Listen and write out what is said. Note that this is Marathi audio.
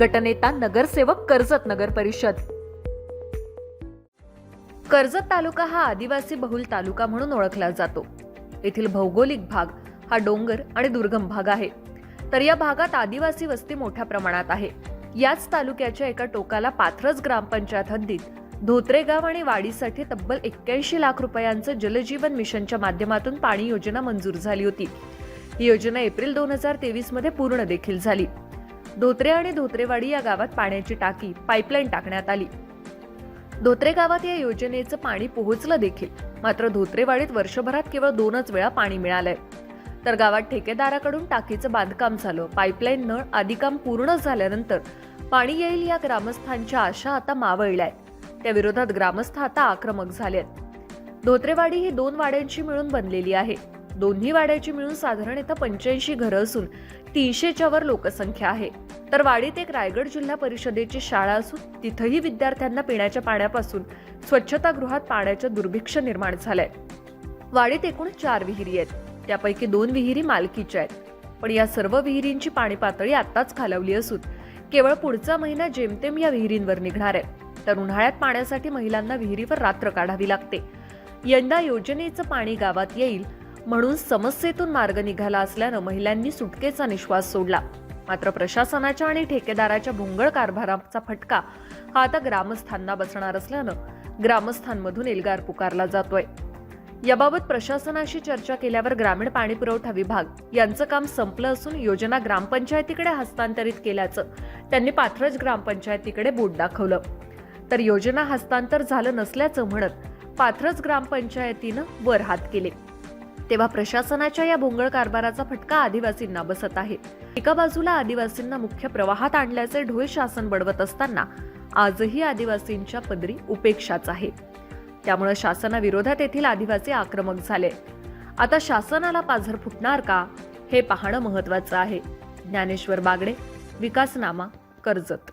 गटनेता नगरसेवक कर्जत नगर परिषद. कर्जत तालुका हा आदिवासी बहुल तालुका म्हणून ओळखला जातो. येथील भौगोलिक भाग हा डोंगर आणि दुर्गम भाग आहे. तर या भागात आदिवासी वस्ती मोठ्या प्रमाणात आहे. याच तालुक्याच्या एका टोकाला पाथरस ग्रामपंचायत हद्दीत धोत्रेगाव आणि वाडीसाठी तब्बल एक्क्याऐंशी लाख रुपयांचं जलजीवन मिशनच्या माध्यमातून पाणी योजना मंजूर झाली होती. ही योजना एप्रिल दोन हजार तेवीसमध्ये पूर्ण देखील झाली. धोत्रे आणि धोत्रेवाडी या गावात पाण्याची टाकी पाईपलाईन टाकण्यात आली. धोत्रे गावात या योजनेचं पाणी पोहोचलं देखील. मात्र धोत्रेवाडीत वर्षभरात केवळ दोनच वेळा पाणी मिळालंय. तर गावात ठेकेदाराकडून टाकीचं बांधकाम झालं. पाईपलाईन नळ आदी काम पूर्ण झाल्यानंतर पाणी येईल या ग्रामस्थांच्या आशा आता मावळल्या त्या विरोधात ग्रामस्थ आता आक्रमक झालेत. धोत्रेवाडी ही दोन वाड्यांची मिळून बनलेली आहे. दोन्ही वाड्याची मिळून साधारण इथं पंच्याऐंशी घरं असून तीनशेच्या वर लोकसंख्या आहे. तर वाडीत एक रायगड जिल्हा परिषदेची शाळा असून तिथंही विद्यार्थ्यांना पिण्याच्या पाण्यापासून स्वच्छतागृहात पाण्याचं दुर्भिक्ष निर्माण झालंय वाडीत एकूण चार विहिरी आहेत. त्यापैकी दोन विहिरी मालकीच्या आहेत. पण या सर्व विहिरींची पाणी पातळी आताच खालवली असून केवळ पुढचा महिना जेमतेम या विहिरींवर निघणार आहे. तर उन्हाळ्यात पाण्यासाठी महिलांना विहिरीवर रात्र काढावी लागते. यंदा योजनेचं पाणी गावात येईल म्हणून समस्येतून मार्ग निघाला असल्यानं महिलांनी सुटकेचा निश्वास सोडला. मात्र प्रशासनाच्या आणि ठेकेदाराच्या भोंगळ कारभाराचा फटका हा आता ग्रामस्थांना बसणार असल्यानं ग्रामस्थांमधून एल्गार पुकारला जातोय. याबाबत प्रशासनाशी चर्चा केल्यावर ग्रामीण पाणी पुरवठा विभाग यांचं काम संपलं असून योजना ग्रामपंचायतीकडे हस्तांतरित केल्याचं त्यांनी पाथरज ग्रामपंचायतीकडे बोट दाखवलं. तर योजना हस्तांतर झालं नसल्याचं म्हणत पाथरज ग्रामपंचायतीनं वर हात केले. तेव्हा प्रशासनाच्या या भोंगळ कारभाराचा फटका आदिवासींना बसत आहे. एका बाजूला आदिवासींना मुख्य प्रवाहात आणल्याचे ढोल शासन बडवत असताना आजही आदिवासींच्या पदरी उपेक्षाच आहे. त्यामुळे शासनाविरोधात येथील आदिवासी आक्रमक झाले. आता शासनाला पाझर फुटणार का हे पाहणं महत्वाचं आहे. ज्ञानेश्वर बागडे विकासनामा कर्जत.